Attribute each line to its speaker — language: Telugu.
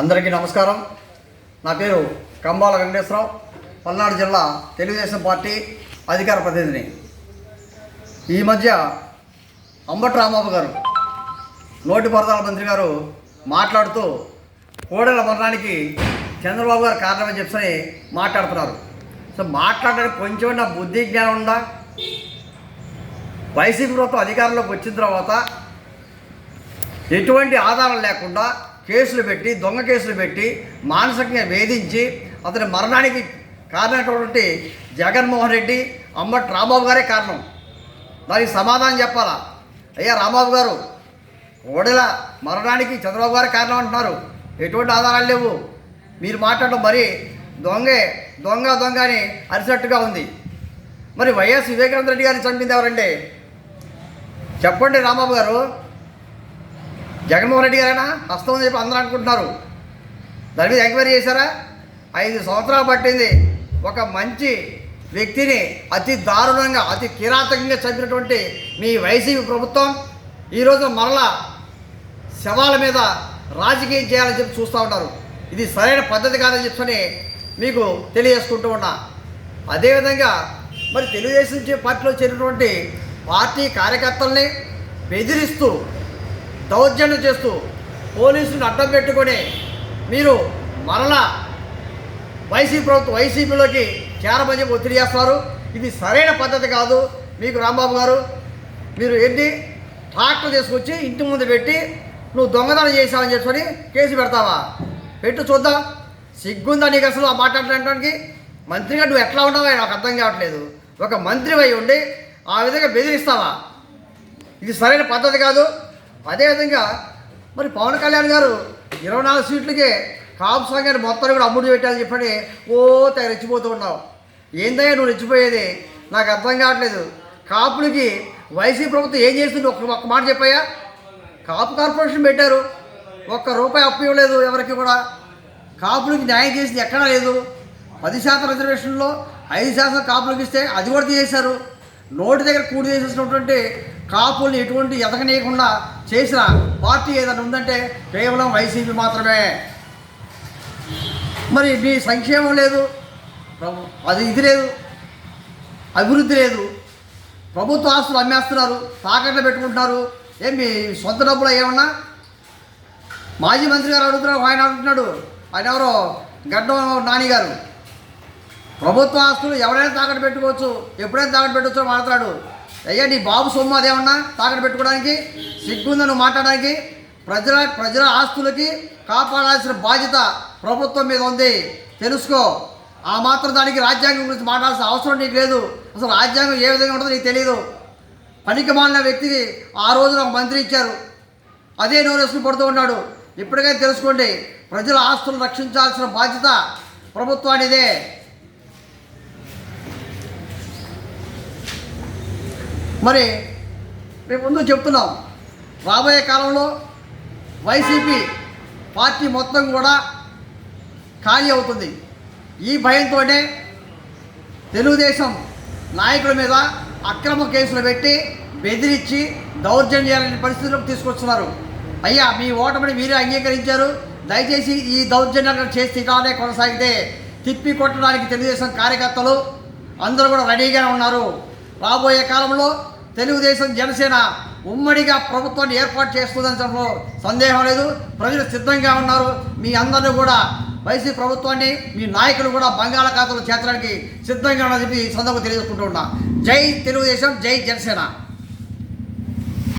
Speaker 1: అందరికీ నమస్కారం. నా పేరు కంబాల వెంకటేశ్వరరావు. పల్నాడు జిల్లా తెలుగుదేశం పార్టీ అధికార ప్రతినిధిని ఈ మధ్య అంబటి రాంబాబు గారు నోటి పరదాల మంత్రి గారు మాట్లాడుతూ కోడెల మరణానికి చంద్రబాబు గారు కారణమని చెప్పని మాట్లాడుతున్నారు. సో మాట్లాడడానికి కొంచెం నా బుద్ధి జ్ఞానం ఉందా? వైసీపీ ప్రభుత్వం అధికారంలోకి వచ్చిన తర్వాత ఎటువంటి ఆధారం లేకుండా కేసులు పెట్టి దొంగ కేసులు పెట్టి మానసికంగా వేధించి అతని మరణానికి కారణమైనటువంటి జగన్మోహన్ రెడ్డి అమ్మటి రాంబాబు గారే కారణం. దానికి సమాధానం చెప్పాలా? అయ్యా రాంబాబు గారు ఓడెల మరణానికి చంద్రబాబు గారే కారణం అంటున్నారు. ఎటువంటి ఆధారాలు లేవు. మీరు మాట్లాడడం మరి దొంగే దొంగ దొంగ అని అరిసినట్టుగా ఉంది. మరి వైఎస్ వివేకానంద రెడ్డి గారిని చంపింది ఎవరండి? చెప్పండి రాంబాబు గారు. జగన్మోహన్ రెడ్డి గారేనా? హస్తం అని చెప్పి అందరూ అనుకుంటున్నారు. దాని మీద ఎంక్వైరీ చేశారా? ఐదు సంవత్సరాలు పట్టింది. ఒక మంచి వ్యక్తిని అతి దారుణంగా అతి కిరాతకంగా చంపినటువంటి మీ వైసీపీ ప్రభుత్వం ఈరోజు మరలా శవాల మీద రాజకీయం చేయాలని చెప్పి చూస్తూ ఉంటారు ఇది సరైన పద్ధతి కాదని చెప్పని మీకు తెలియజేసుకుంటూ ఉన్నా. అదేవిధంగా మరి తెలుగుదేశం పార్టీలో చేరినటువంటి పార్టీ కార్యకర్తల్ని బెదిరిస్తూ దౌర్జన్యం చేస్తూ పోలీసులను అడ్డం పెట్టుకొని మీరు మరలా వైసీపీ ప్రభుత్వం వైసీపీలోకి చేరమని చెప్పి ఒత్తిడి చేస్తున్నారు. ఇది సరైన పద్ధతి కాదు. మీకు రాంబాబు గారు మీరు ఏంటి ట్రాక్టర్ తీసుకొచ్చి ఇంటి ముందు పెట్టి నువ్వు దొంగతనం చేసావని చెప్పని కేసు పెడతావా? పెట్టు చూద్దాం. సిగ్గుందా నీకు అసలు ఆ మాట్లాడటానికి? మంత్రిగా నువ్వు ఎట్లా ఉన్నావో నాకు అర్థం కావట్లేదు. ఒక మంత్రి అయి ఉండి ఆ విధంగా బెదిరిస్తావా? ఇది సరైన పద్ధతి కాదు. అదేవిధంగా మరి పవన్ కళ్యాణ్ గారు ఇరవై నాలుగు సీట్లకే కాపు సంఘాన్ని మొత్తాన్ని కూడా అమ్ముడు పెట్టాలని చెప్పని ఓ తెగ రెచ్చిపోతూ ఉన్నావు. ఏందయ్యా నువ్వు రెచ్చిపోయేది? నాకు అర్థం కావట్లేదు. కాపులకి వైసీపీ ప్రభుత్వం ఏం చేస్తుంది? ఒక్క ఒక్క మాట చెప్పాయా కాపు కార్పొరేషన్ పెట్టారు. ఒక్క రూపాయి అప్పు ఇవ్వలేదు ఎవరికి కూడా. కాపులకి న్యాయం చేసింది ఎక్కడా లేదు. పది శాతం రిజర్వేషన్లో ఐదు శాతం కాపులకు ఇస్తే అది కూడా తీసేశారు. నోటి దగ్గర కూడి చేసేసినటువంటి కాపుల్ని ఎటువంటి ఎదగనీయకుండా చేసిన పార్టీ ఏదైనా ఉందంటే కేవలం వైసీపీ మాత్రమే. మరి మీ సంక్షేమం లేదు. అది ఇది లేదు. అభివృద్ధి లేదు. ప్రభుత్వ ఆస్తులు అమ్మేస్తున్నారు. తాకట్లు పెట్టుకుంటున్నారు. ఏం మీ సొంత డబ్బులు ఏమన్నా? మాజీ మంత్రి గారు అడుగుతున్నారు ఆయన అడుగుతున్నాడు. ఆయన ఎవరో? గడ్డం నాని గారు. ప్రభుత్వ ఆస్తులు ఎవరైనా తాకట్టు పెట్టుకోవచ్చు. ఎప్పుడైనా తాకట్టు పెట్టవచ్చు మాట్లాడు. అయ్యా నీ బాబు సొమ్ము అదేమన్నా తాకట్టు పెట్టుకోవడానికి? సిగ్గుందా నువ్వు మాట్లాడడానికి? ప్రజల ప్రజల ఆస్తులకి కాపాడాల్సిన బాధ్యత ప్రభుత్వం మీద ఉంది. తెలుసుకో ఆ మాత్రం దానికి రాజ్యాంగం గురించి మాట్లాడాల్సిన అవసరం నీకు లేదు. అసలు రాజ్యాంగం ఏ విధంగా ఉంటుందో నీకు తెలియదు పనికి మాలిన వ్యక్తికి ఆ రోజున ఒక మంత్రి ఇచ్చారు. అదే నోరేసుకుని పడుతూ ఉన్నాడు. ఇప్పటికైనా తెలుసుకోండి ప్రజల ఆస్తులను రక్షించాల్సిన బాధ్యత ప్రభుత్వానిదే. మరి రేపు ముందు చెప్తున్నాం. రాబోయే కాలంలో వైసీపీ పార్టీ మొత్తం కూడా ఖాళీ అవుతుంది. ఈ భయంతోనే తెలుగుదేశం నాయకుల మీద అక్రమ కేసులు పెట్టి బెదిరించి దౌర్జన్యాలని పరిస్థితులకు తీసుకొస్తున్నారు. అయ్యా మీ ఓటమిని మీరే అంగీకరించారు. దయచేసి ఈ దౌర్జన్యాలను చేసి ఇలానే కొనసాగితే తిప్పి కొట్టడానికి తెలుగుదేశం కార్యకర్తలు అందరూ కూడా రెడీగానే ఉన్నారు. రాబోయే కాలంలో తెలుగుదేశం జనసేన ఉమ్మడిగా ప్రభుత్వాన్ని ఏర్పాటు చేస్తుందని సందేహం లేదు. ప్రజలు సిద్ధంగా ఉన్నారు. మీ అందరినీ కూడా వైసీపీ ప్రభుత్వాన్ని మీ నాయకులు కూడా బంగాళాఖాతంలో చేర్చడానికి సిద్ధంగా ఉన్నారని చెప్పి ఈ తెలియజేసుకుంటూ ఉన్నా. జై తెలుగుదేశం జై జనసేన.